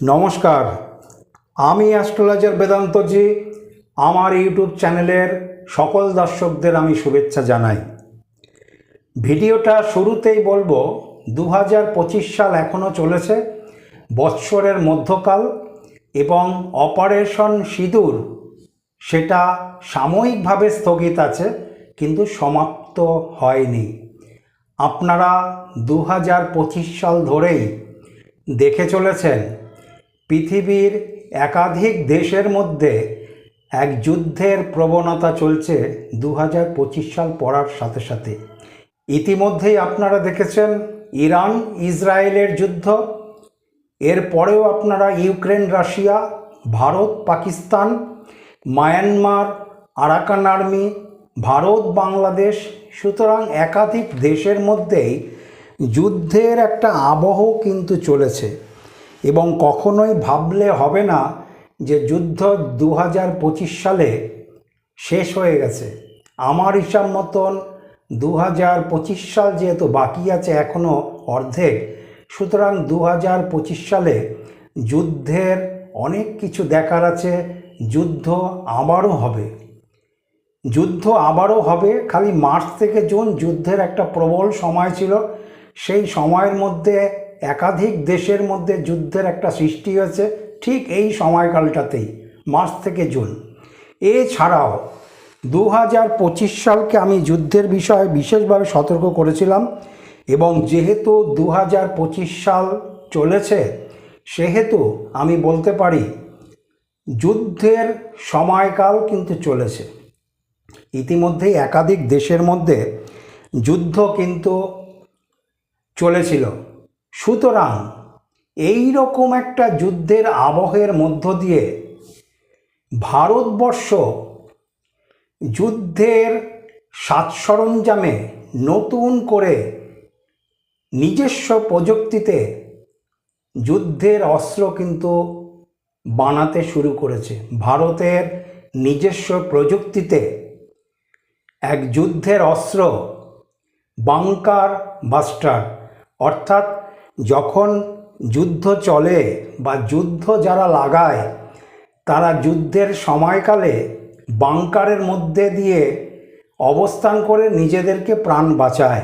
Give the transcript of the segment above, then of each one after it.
নমস্কার। আমি অ্যাস্ট্রোলজার বেদান্তজি। আমার ইউটিউব চ্যানেলের সকল দর্শকদের আমি শুভেচ্ছা জানাই। ভিডিওটা শুরুতেই বলব দু হাজার পঁচিশ সাল এখনও চলেছে, বৎসরের মধ্যকাল এবং অপারেশন সিঁদুর সেটা সাময়িকভাবে স্থগিত আছে, কিন্তু সমাপ্ত হয়নি। আপনারা দু হাজার পঁচিশ সাল ধরেই দেখে চলেছেন পৃথিবীর একাধিক দেশের মধ্যে এক যুদ্ধের প্রবণতা চলছে দু হাজার পঁচিশ সাল পড়ার সাথে সাথে। ইতিমধ্যেই আপনারা দেখেছেন ইরান, ইসরায়েলের যুদ্ধ। এরপরেও আপনারা Ukraine, Russia, Bharat, Pakistan, Myanmar, Arakan Army, Bharat, Bangladesh সুতরাং একাধিক দেশের মধ্যেই যুদ্ধের একটা আবহ কিন্তু চলেছে। এবং কখনোই ভাবলে হবে না যে যুদ্ধ দু হাজার পঁচিশ সালে শেষ হয়ে গেছে। আমার হিসাব মতন দু হাজার পঁচিশ সাল যেহেতু বাকি আছে এখনও অর্ধেক, সুতরাং দু হাজার পঁচিশ সালে যুদ্ধের অনেক কিছু দেখার আছে, যুদ্ধ আবারও হবে। যুদ্ধ আবারও হবে, খালি মার্চ থেকে জুন যুদ্ধের একটা প্রবল সময় ছিল। সেই সময়ের মধ্যে একাধিক দেশের মধ্যে যুদ্ধের একটা সৃষ্টি হয়েছে ঠিক এই সময়কালটাতেই, মার্চ থেকে জুন। এছাড়াও দু হাজার পঁচিশ সালকে আমি যুদ্ধের বিষয়ে বিশেষভাবে সতর্ক করেছিলাম এবং যেহেতু দু হাজার পঁচিশ সাল চলেছে, সেহেতু আমি বলতে পারি যুদ্ধের সময়কাল কিন্তু চলেছে। ইতিমধ্যেই একাধিক দেশের মধ্যে যুদ্ধ কিন্তু চলেছিল। সুতরাং এই রকম একটা যুদ্ধের আবহের মধ্য দিয়ে ভারতবর্ষ যুদ্ধের সাজ সরঞ্জামে নতুন করে নিজস্ব প্রযুক্তিতে যুদ্ধের অস্ত্র কিন্তু বানাতে শুরু করেছে। ভারতের নিজস্ব প্রযুক্তিতে এক যুদ্ধের অস্ত্র বাংকার বাস্টার, অর্থাৎ যখন যুদ্ধ চলে বা যুদ্ধ যারা লাগায়, তারা যুদ্ধের সময়কালে বাংকারের মধ্যে দিয়ে অবস্থান করে নিজেদেরকে প্রাণ বাঁচায়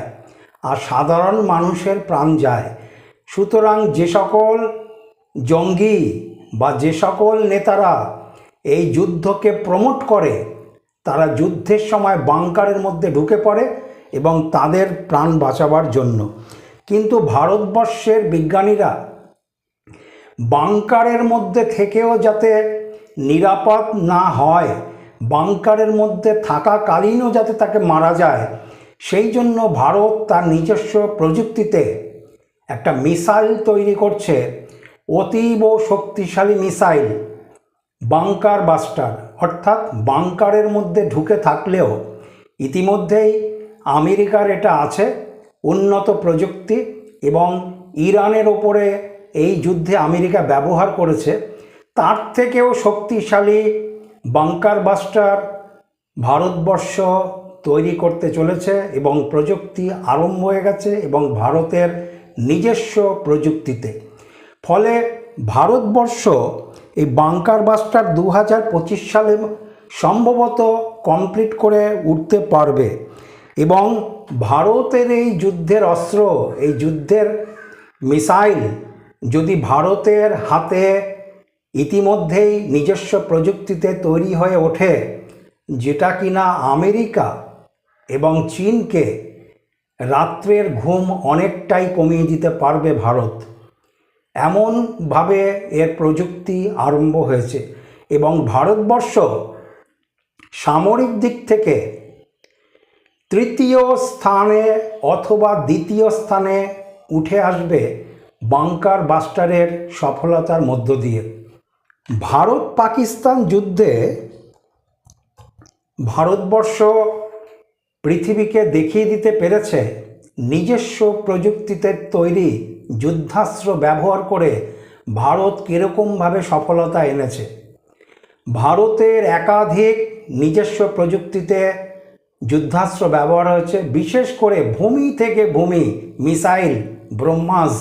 আর সাধারণ মানুষের প্রাণ যায়। সুতরাং যে সকল জঙ্গি বা যে সকল নেতারা এই যুদ্ধকে প্রমোট করে, তারা যুদ্ধের সময় বাংকারের মধ্যে ঢুকে পড়ে এবং তাদের প্রাণ বাঁচাবার জন্য। কিন্তু ভারতবর্ষের বিজ্ঞানীরা বাংকারের মধ্যে থেকেও যাতে নিরাপদ না হয়, বাংকারের মধ্যে থাকাকালীনও যাতে তাকে মারা যায়, সেই জন্য ভারত তার নিজস্ব প্রযুক্তিতে একটা মিসাইল তৈরি করছে, অতীব শক্তিশালী মিসাইল, বাংকার বাস্টার। অর্থাৎ বাংকারের মধ্যে ঢুকে থাকলেও ইতিমধ্যেই আমেরিকার এটা আছে উন্নত প্রযুক্তি এবং ইরানের ওপরে এই যুদ্ধে আমেরিকা ব্যবহার করেছে, তার থেকেও শক্তিশালী বাংকার বাস্টার ভারতবর্ষ তৈরি করতে চলেছে এবং প্রযুক্তি আরম্ভ হয়ে গেছে এবং ভারতের নিজস্ব প্রযুক্তিতে। ফলে ভারতবর্ষ এই বাংকার বাস্টার দু হাজার পঁচিশ সালে সম্ভবত কমপ্লিট করে উঠতে পারবে এবং ভারতের এই যুদ্ধের অস্ত্র, এই যুদ্ধের মিসাইল যদি ভারতের হাতে ইতিমধ্যেই নিজস্ব প্রযুক্তিতে তৈরি হয়ে ওঠে, যেটা কিনা আমেরিকা এবং চীনকে রাত্রের ঘুম অনেকটাই কমিয়ে দিতে পারবে ভারত। এমনভাবে এর প্রযুক্তি আরম্ভ হয়েছে এবং ভারতবর্ষ সামরিক দিক থেকে তৃতীয় স্থানে অথবা দ্বিতীয় স্থানে উঠে আসবে বাংকার বাস্টারের সফলতার মধ্য দিয়ে। ভারত পাকিস্তান যুদ্ধে ভারতবর্ষ পৃথিবীকে দেখিয়ে দিতে পেরেছে নিজস্ব প্রযুক্তিতে তৈরি যুদ্ধাস্ত্র ব্যবহার করে ভারত কীরকমভাবে সফলতা এনেছে। ভারতের একাধিক নিজস্ব প্রযুক্তিতে যুদ্ধাস্ত্র ব্যবহার হয়েছে, বিশেষ করে ভূমি থেকে ভূমি, মিসাইল, ব্রহ্মাস।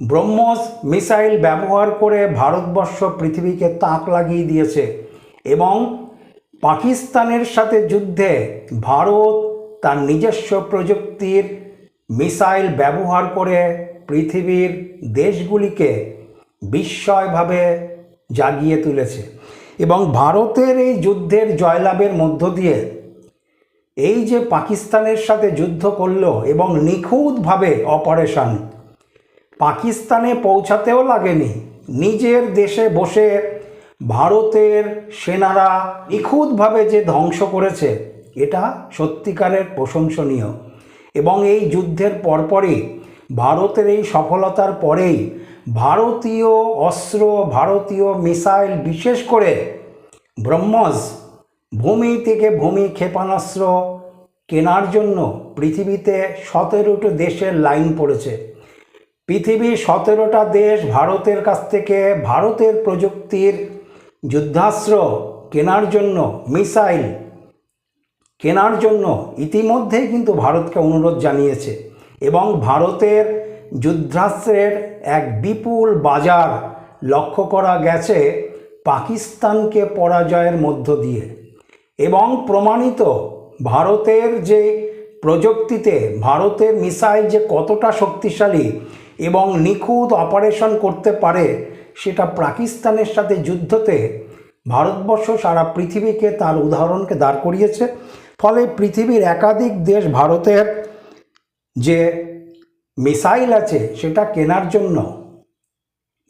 ব্রহ্মস মিসাইল ব্যবহার করে ভারতবর্ষ পৃথিবীকে তাক লাগিয়ে দিয়েছে এবং পাকিস্তানের সাথে যুদ্ধে ভারত তার নিজস্ব প্রযুক্তির মিসাইল ব্যবহার করে পৃথিবীর দেশগুলিকে বিস্ময়ভাবে জাগিয়ে তুলেছে। এবং ভারতের এই যুদ্ধের জয়লাভের মধ্য দিয়ে এই যে পাকিস্তানের সাথে যুদ্ধ করল এবং নিখুঁতভাবে অপারেশন, পাকিস্তানে পৌঁছাতেও লাগেনি। নিজের দেশে বসে ভারতের সেনারা নিখুঁতভাবে যে ধ্বংস করেছে, এটা সত্যিকারের প্রশংসনীয়। এবং এই যুদ্ধের পরপরই ভারতের এই সফলতার পরেই ভারতীয় অস্ত্র, ভারতীয় মিসাইল, বিশেষ করে ব্রহ্মস ভূমি থেকে ভূমি ক্ষেপণাস্ত্র কেনার জন্য পৃথিবীতে সতেরোটি দেশের লাইন পড়েছে। পৃথিবীর সতেরোটা দেশ ভারতের কাছ থেকে ভারতের প্রযুক্তির যুদ্ধাস্ত্র কেনার জন্য, মিসাইল কেনার জন্য ইতিমধ্যেই কিন্তু ভারতকে অনুরোধ জানিয়েছে এবং ভারতের যুদ্ধাস্ত্রের এক বিপুল বাজার লক্ষ্য করা গেছে পাকিস্তানকে পরাজয়ের মধ্য দিয়ে। এবং প্রমাণিত ভারতের যে প্রযুক্তিতে, ভারতের মিসাইল যে কতটা শক্তিশালী এবং নিখুঁত অপারেশন করতে পারে, সেটা পাকিস্তানের সাথে যুদ্ধতে ভারতবর্ষ সারা পৃথিবীকে তার উদাহরণকে দাঁড় করিয়েছে। ফলে পৃথিবীর একাধিক দেশ ভারতের যে মিসাইল আছে, সেটা কেনার জন্য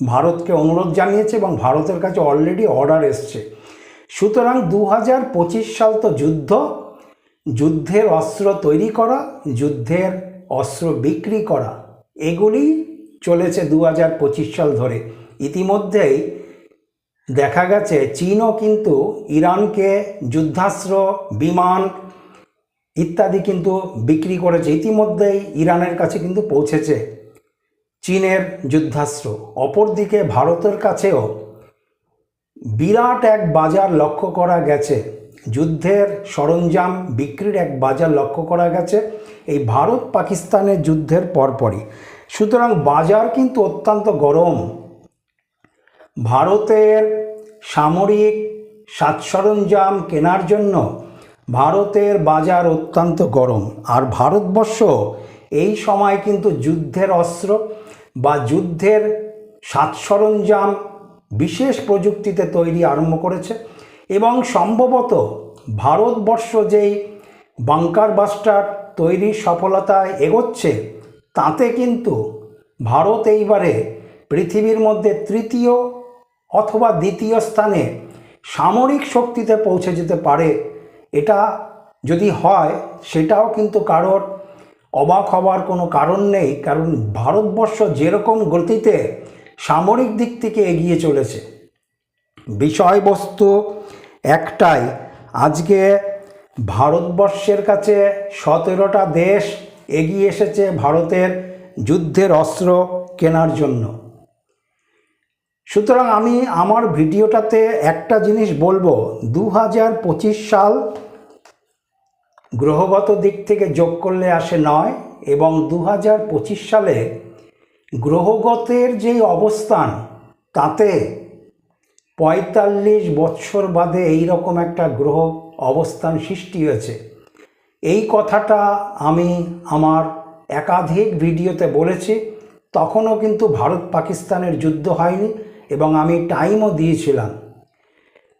ভারতকে অনুরোধ জানিয়েছে এবং ভারতের কাছে অলরেডি অর্ডার এসছে। সুতরাং দু হাজার পঁচিশ সাল তো যুদ্ধ। যুদ্ধের অস্ত্র তৈরি করা, যুদ্ধের অস্ত্র বিক্রি করা এগুলি চলেছে দু হাজার পঁচিশ সাল ধরে। ইতিমধ্যেই দেখা গেছে চীনও কিন্তু ইরানকে যুদ্ধাস্ত্র, বিমান ইত্যাদি কিন্তু বিক্রি করেছে। ইতিমধ্যেই ইরানের কাছে কিন্তু পৌঁছেছে চীনের যুদ্ধাস্ত্র। অপরদিকে ভারতের কাছেও বিরাট এক বাজার লক্ষ্য করা গেছে। যুদ্ধের সরঞ্জাম বিক্রির এক বাজার লক্ষ্য করা গেছে। এই ভারত পাকিস্তানের যুদ্ধের পরপরই। সুতরাং বাজার কিন্তু অত্যন্ত গরম। ভারতের সামরিক সাজ সরঞ্জাম কেনার জন্য ভারতের বাজার অত্যন্ত গরম। আর ভারতবর্ষ এই সময় কিন্তু যুদ্ধের অস্ত্র বা যুদ্ধের সাজ সরঞ্জাম বিশেষ প্রযুক্তিতে তৈরি আরম্ভ করেছে এবং সম্ভবত ভারতবর্ষ যেই বাংকার বাস্টার তৈরির সফলতায় এগোচ্ছে, তাতে কিন্তু ভারত এইবারে পৃথিবীর মধ্যে তৃতীয় অথবা দ্বিতীয় স্থানে সামরিক শক্তিতে পৌঁছে যেতে পারে। এটা যদি হয়, সেটাও কিন্তু কারোর অবাক হওয়ার কোনো কারণ নেই, কারণ ভারতবর্ষ যেরকম গতিতে সামরিক দিক থেকে এগিয়ে চলেছে। বিষয়বস্তু একটাই, আজকে ভারতবর্ষের কাছে সতেরোটা দেশ এগিয়ে এসেছে ভারতের যুদ্ধের অস্ত্র কেনার জন্য। সুতরাং আমি আমার ভিডিওটাতে একটা জিনিস বলব দু হাজার পঁচিশ সাল গ্রহগত দিক থেকে যোগ করলে আসে নয় এবং দু হাজার পঁচিশ সালে গ্রহগতের যেই অবস্থান, তাতে পঁয়তাল্লিশ বৎসর বাদে এই রকম একটা গ্রহ অবস্থান সৃষ্টি হয়েছে। এই কথাটা আমি আমার একাধিক ভিডিওতে বলেছি, তখনও কিন্তু ভারত পাকিস্তানের যুদ্ধ হয়নি এবং আমি টাইমও দিয়েছিলাম।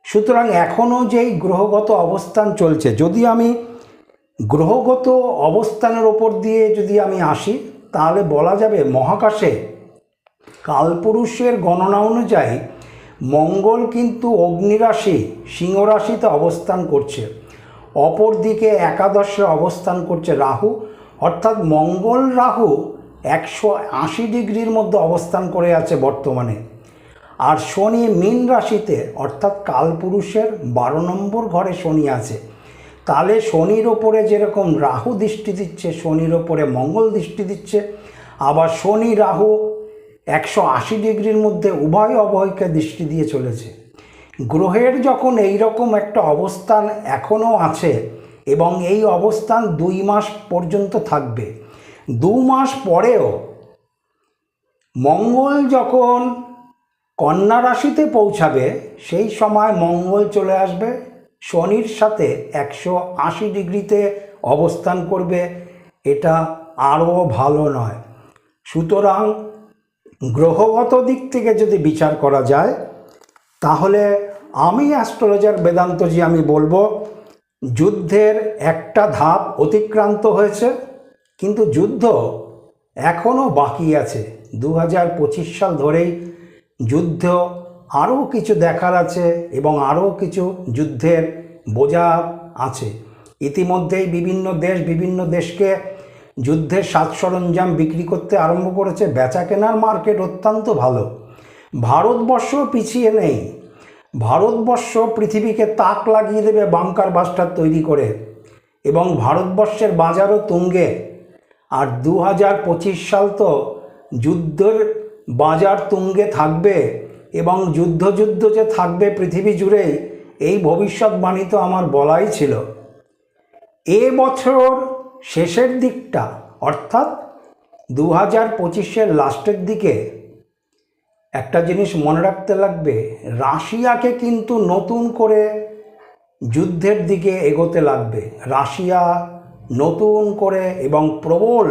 সুতরাং এখনও যেই গ্রহগত অবস্থান চলছে, যদি আমি গ্রহগত অবস্থানের ওপর দিয়ে যদি আমি আসি তাহলে বলা যাবে মহাকাশে কালপুরুষের গণনা অনুযায়ী মঙ্গল কিন্তু অগ্নিরাশি, সিংহরাশিতে অবস্থান করছে। অপরদিকে একাদশে অবস্থান করছে রাহু, অর্থাৎ মঙ্গল রাহু একশো আশি ডিগ্রির মধ্যে অবস্থান করে আছে বর্তমানে। আর শনি মীন রাশিতে, অর্থাৎ কালপুরুষের বারো নম্বর ঘরে শনি আছে। তাহলে শনির ওপরে যেরকম রাহু দৃষ্টি দিচ্ছে, শনির ওপরে মঙ্গল দৃষ্টি দিচ্ছে, আবার শনি রাহু একশো আশি ডিগ্রির মধ্যে উভয় অবয়কে দৃষ্টি দিয়ে চলেছে। গ্রহের যখন এই রকম একটা অবস্থান এখনও আছে এবং এই অবস্থান দুই মাস পর্যন্ত থাকবে, দু মাস পরেও মঙ্গল যখন কন্যা রাশিতে পৌঁছাবে, সেই সময় মঙ্গল চলে আসবে শনির সাথে একশো আশি ডিগ্রিতে অবস্থান করবে, এটা আরও ভালো নয়। সুতরাং গ্রহগত দিক থেকে যদি বিচার করা যায়, তাহলে আমি অ্যাস্ট্রোলজার বেদান্তজি আমি বলব, যুদ্ধের একটা ধাপ অতিক্রান্ত হয়েছে, কিন্তু যুদ্ধ এখনও বাকি আছে। দু হাজার পঁচিশ সাল ধরেই যুদ্ধ আরও কিছু দেখার আছে এবং আরও কিছু যুদ্ধের বোঝা আছে। ইতিমধ্যেই বিভিন্ন দেশ বিভিন্ন দেশকে যুদ্ধের সাজ সরঞ্জাম বিক্রি করতে আরম্ভ করেছে। বেচা কেনার মার্কেট অত্যন্ত ভালো। ভারতবর্ষ পিছিয়ে নেই। ভারতবর্ষ পৃথিবীকে তাক লাগিয়ে দেবে বাংকার বাস্টার তৈরি করে এবং ভারতবর্ষের বাজারও তুঙ্গে। আর দু হাজার পঁচিশ সাল তো যুদ্ধের বাজার তুঙ্গে থাকবে এবং যুদ্ধ যুদ্ধ যে থাকবে পৃথিবী জুড়ে এই ভবিষ্যৎবাণী তো আমার বলাই ছিল। এ বছর শেষের দিকটা, অর্থাৎ দু হাজার পঁচিশের লাস্টের দিকে, একটা জিনিস মনে রাখতে লাগবে, রাশিয়াকে কিন্তু নতুন করে যুদ্ধের দিকে এগোতে লাগবে। রাশিয়া নতুন করে এবং প্রবল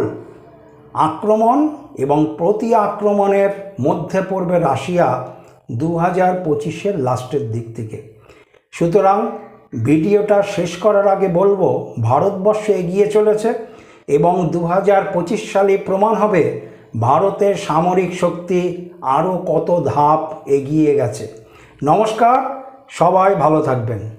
আক্রমণ এবং প্রতি আক্রমণের মধ্যে পড়বে রাশিয়া। দু হাজার পঁচিশের লাস্টের দিক থেকে। সুতরাং ভিডিওটা শেষ করার আগে বলব, ভারতবর্ষ এগিয়ে চলেছে এবং দু হাজার পঁচিশ সালে প্রমাণ হবে ভারতের সামরিক শক্তি আরও কত ধাপ এগিয়ে গেছে। নমস্কার, সবাই ভালো থাকবেন।